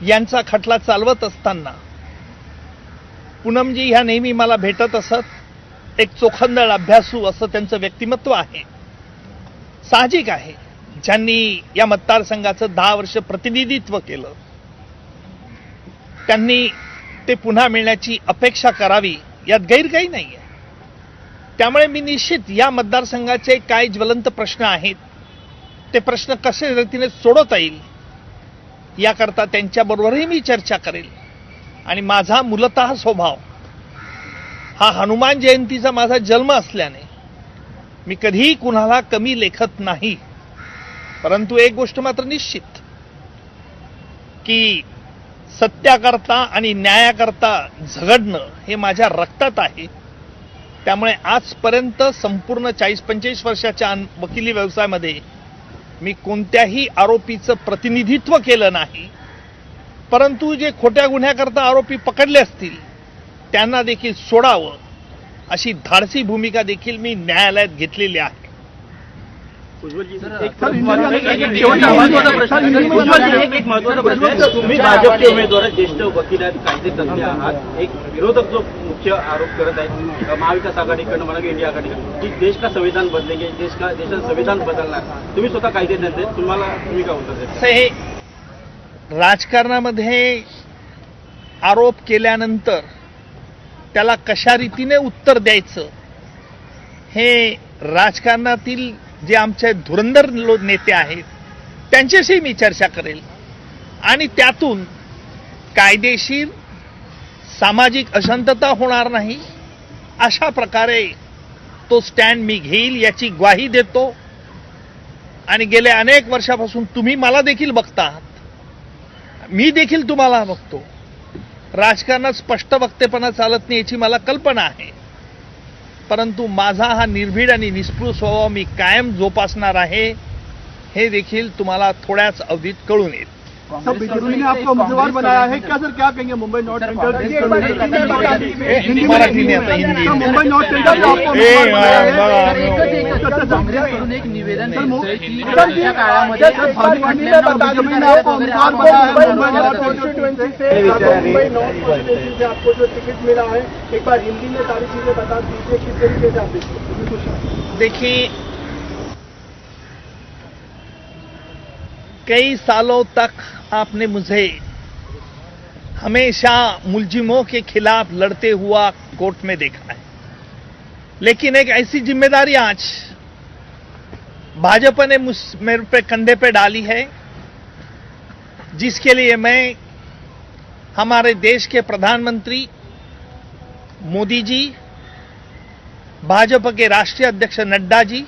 यांचा खटला चालवत असताना पूनमजी ह्या नेहमी मला भेटत असत. एक चोखंदळ अभ्यासू असं त्यांचं व्यक्तिमत्व आहे. साहजिक आहे. ज्यांनी या मतदारसंघाचं दहा वर्ष प्रतिनिधित्व केलं. त्यांनी ते पुन्हा मिळण्याची अपेक्षा करावी यात गैर काही नाही आहे त्यामुळे मी निश्चित या मतदारसंघाचे काय ज्वलंत प्रश्न आहेत ते प्रश्न कशा रीतीने सोडवता येईल याकरता त्यांच्याबरोबरही मी चर्चा करेल. आणि माझा मूलतः स्वभाव हा हनुमान जयंतीचा माझा जन्म असल्याने मी कधीही कुणाला कमी लेखत नाही. परंतु एक गोष्ट मात्र निश्चित की सत्याकरता आणि न्यायाकरता झगडणं हे माझ्या रक्तात आहे. त्यामुळे आजपर्यंत संपूर्ण चाळीस पंचेचाळीस वर्षाच्या वकिली व्यवसायामध्ये मी कोणत्याही आरोपीचं प्रतिनिधित्व केलं नाही. परंतु जे खोट्या गुन्ह्याकरता आरोपी पकडले असतील त्यांना देखील सोडावं. अशी धाडसी भूमिका देखील मी न्यायालयात घेतलेली आहे. एक सर, प्रश्न तुम्ही भाजपचे उमेदवार ज्येष्ठ वकील आहेत कायदे तज्ञ आहात एक विरोधक जो मुख्य आरोप करत आहेत महाविकास आघाडीकडनं म्हणा इंडिया आघाडीकडनं की देश का संविधान बदलेंगे देश का देशाचं संविधान बदलणार तुम्ही स्वतः कायदे तज्ञ तुम्हाला तुम्ही काय उत्तर हे राजकारणामध्ये आरोप केल्यानंतर त्याला कशा रीतीने उत्तर द्यायचं हे राजकारणातील जे आमचे धुरंधर लो नेते आहेत त्यांच्याशी मी चर्चा करेल. आणि त्यातून कायदेशीर सामाजिक अशांतता होणार नाही अशा प्रकारे तो स्टँड मी घेईल याची ग्वाही देतो. आणि गेल्या अनेक वर्षापासून तुम्ही मला देखील बघता आहात मी देखील तुम्हाला बघतो. राजकारणात स्पष्ट वक्तेपणा चालत नाही याची मला कल्पना आहे. परंतु माझा हा निर्भीड आणि निष्पृह स्वभाव मी कायम जोपासणार आहे हे देखील तुम्हाला थोड्याच अवधीत कळून येईल. सबने आपको उम्मीदवार बनाया है क्या सर क्या कहेंगे Mumbai north central Marathi Mumbai north central आपको निवेदन आपको जो टिकट मिला है एक बार सारी चीज़ें बता दीजिए देखिए कई सालों तक आपने मुझे हमेशा मुलजिमों के खिलाफ लड़ते हुआ कोर्ट में देखा है। लेकिन एक ऐसी ज़िम्मेदारी आज भाजपा ने मुझ, मेरे पे कंधे पे डाली है, जिसके लिए मैं, हमारे देश के प्रधानमंत्री मोदी जी, भाजपा के राष्ट्रीय अध्यक्ष नड्डा जी